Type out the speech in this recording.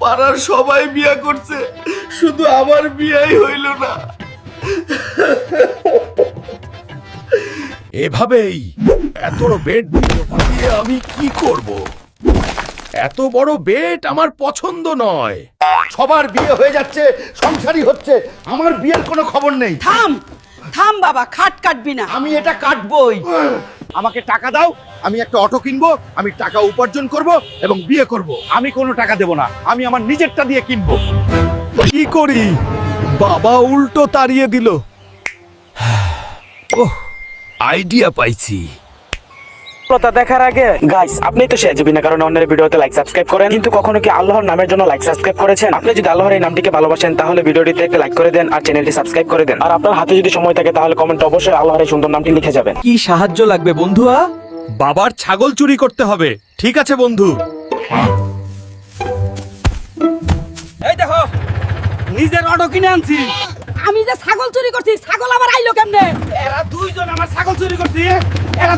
পাড়ার সবাই বিয়ে করছে। শুধু আমার বিয়েই হইল না। এভাবেই এত বড় দিয়ে আমি কি করব? এত বড় বেড আমার পছন্দ নয়। সবার বিয়ে হয়ে যাচ্ছে সংসারই হচ্ছে আমার বিয়ের কোনো খবর নেই। থাম থাম বাবা খাট কাটবি না। আমি এটা কাটবই। আমাকে টাকা দাও, আমি একটা অটো কিনবো, আমি টাকা উপার্জন করব এবং বিয়ে করব। আমি কোনো টাকা দেব না, আমি আমার নিজেরটা দিয়ে কিনবো। কি করি? বাবা উল্টো তাড়িয়ে দিল। ওহ আইডিয়া পাইছি। সফলতা দেখার আগে গাইস আপনি তো শেয়ার বিনা কারণে অন্যের ভিডিওতে লাইক সাবস্ক্রাইব করেন। কিন্তু কখনো কি আল্লাহর নামের জন্য লাইক সাবস্ক্রাইব করেছেন? আপনি যদি আল্লাহর এই নামটিকে ভালোবাসেন তাহলে ভিডিওটিতে একটা লাইক করে দেন আর চ্যানেলটি সাবস্ক্রাইব করে দেন। আর আপনার হাতে যদি সময় থাকে তাহলে কমেন্ট অবশ্যই আল্লাহর এই সুন্দর নামটি লিখে যাবেন। কি সাহায্য লাগবে বন্ধুয়া? বাবার ছাগল চুরি করতে হবে। ঠিক আছে বন্ধু। এই দেখো নিজের অটো কিনে আনছি। আমি যে ছাগল চুরি করছি ছাগল আবার আইলো কেমনে? এরা দুইজন আমার ছাগল চুরি করছে। এরা